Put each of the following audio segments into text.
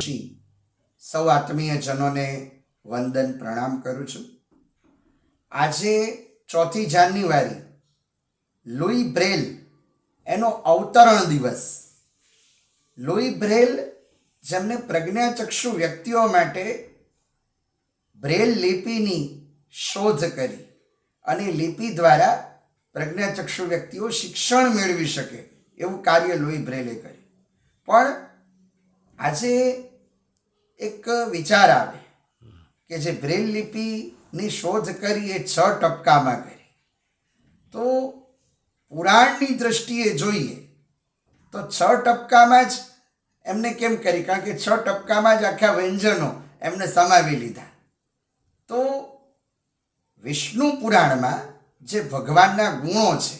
પછી સૌ આત્મીયજનોને વંદન પ્રણામ કરું છું. આજે ચોથી જાન્યુઆરી, લુઈ બ્રેલ એનો અવતરણ દિવસ. લુઈ બ્રેલ જેમને પ્રજ્ઞાચક્ષુ વ્યક્તિઓ માટે બ્રેલ લિપિની શોધ કરી અને લિપિ દ્વારા પ્રજ્ઞાચક્ષુ વ્યક્તિઓ શિક્ષણ મેળવી શકે એવું કાર્ય લુઈ બ્રેલે કર્યું. પણ આજે એક વિચાર આવે કે જે બ્રેલ લિપિની શોધ કરી એ છ ટપકામાં કરી. તો પુરાણની દ્રષ્ટિએ જોઈએ તો છ ટપકામાં જ એમને કેમ કરી? કારણ કે છ ટપકામાં જ આખા વ્યંજનો એમને સમાવી લીધા. તો વિષ્ણુ પુરાણમાં જે ભગવાનના ગુણો છે,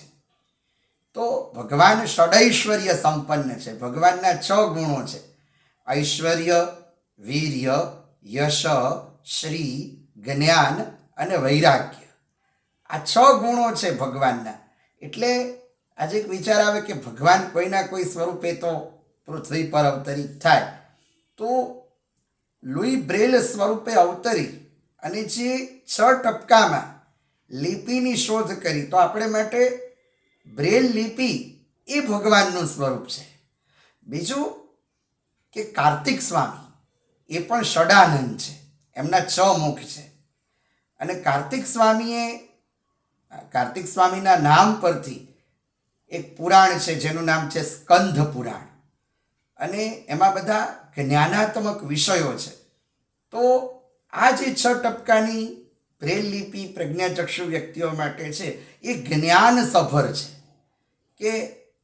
તો ભગવાન ષડૈશ્વર્ય સંપન્ન છે. ભગવાનના છ ગુણો છે. ઐશ્વર્ય વીર્ય, યશ, શ્રી, જ્ઞાન અને વૈરાગ્ય. આ છ ગુણો છે ભગવાનના. એટલે આજે એક વિચાર આવે કે ભગવાન કોઈના કોઈ સ્વરૂપે તો પૃથ્વી પર અવતરિત થાય. તો લુઈ બ્રેલ સ્વરૂપે અવતરી અને જે છ ટપકામાં લિપિની શોધ કરી, તો આપણે માટે બ્રેલ લિપિ એ ભગવાનનું સ્વરૂપ છે. બીજું કે કાર્તિક સ્વામી. એ પણ ષડાનંદ છે. એમના છ મુખ છે. અને કાર્તિક સ્વામીએ, કાર્તિક સ્વામીના નામ પરથી એક પુરાણ છે, જેનું નામ છે સ્કંધ પુરાણ. અને એમાં બધા જ્ઞાનાત્મક વિષયો છે. તો આ જે છ ટપકાની બ્રેલ લિપિ પ્રજ્ઞાચક્ષુ વ્યક્તિઓ માટે છે, એ જ્ઞાન સભર છે કે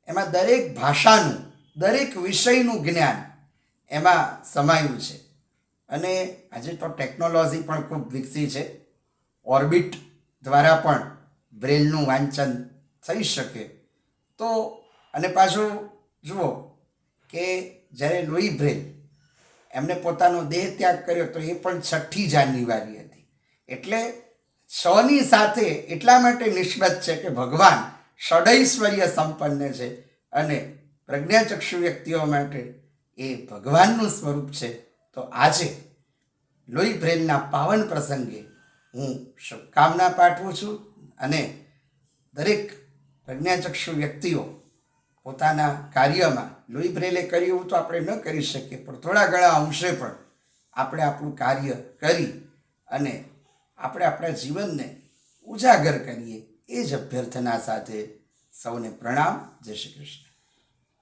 એમાં દરેક ભાષાનું, દરેક વિષયનું જ્ઞાન એમાં સમાયું છે. અને આજે તો ટેકનોલોજી પણ ખૂબ વિકસી છે. ઓર્બિટ દ્વારા પણ બ્રેલનું વાંચન થઈ શકે. તો અને પાછું જુઓ કે જ્યારે લોહી બ્રેલ એમને પોતાનો દેહ ત્યાગ કર્યો તો એ પણ છઠ્ઠી જાન્યુઆરી હતી. એટલે છની સાથે એટલા માટે નિસ્બત છે કે ભગવાન ષડૈશ્વર્ય સંપન્ન છે અને પ્રજ્ઞાચક્ષુ વ્યક્તિઓ માટે એ ભગવાનનું સ્વરૂપ છે. તો આજે લોહી બ્રેલના પાવન પ્રસંગે હું શુભકામના પાઠવું છું અને દરેક પ્રજ્ઞાચક્ષુ વ્યક્તિઓ પોતાના કાર્યમાં લોહી બ્રેલે કર્યું તો આપણે ન કરી શકીએ, પણ થોડા ઘણા અંશે પણ આપણે આપણું કાર્ય કરી અને આપણે આપણા જીવનને ઉજાગર કરીએ એ જ અભ્યર્થના સાથે સૌને પ્રણામ. જય શ્રી કૃષ્ણ.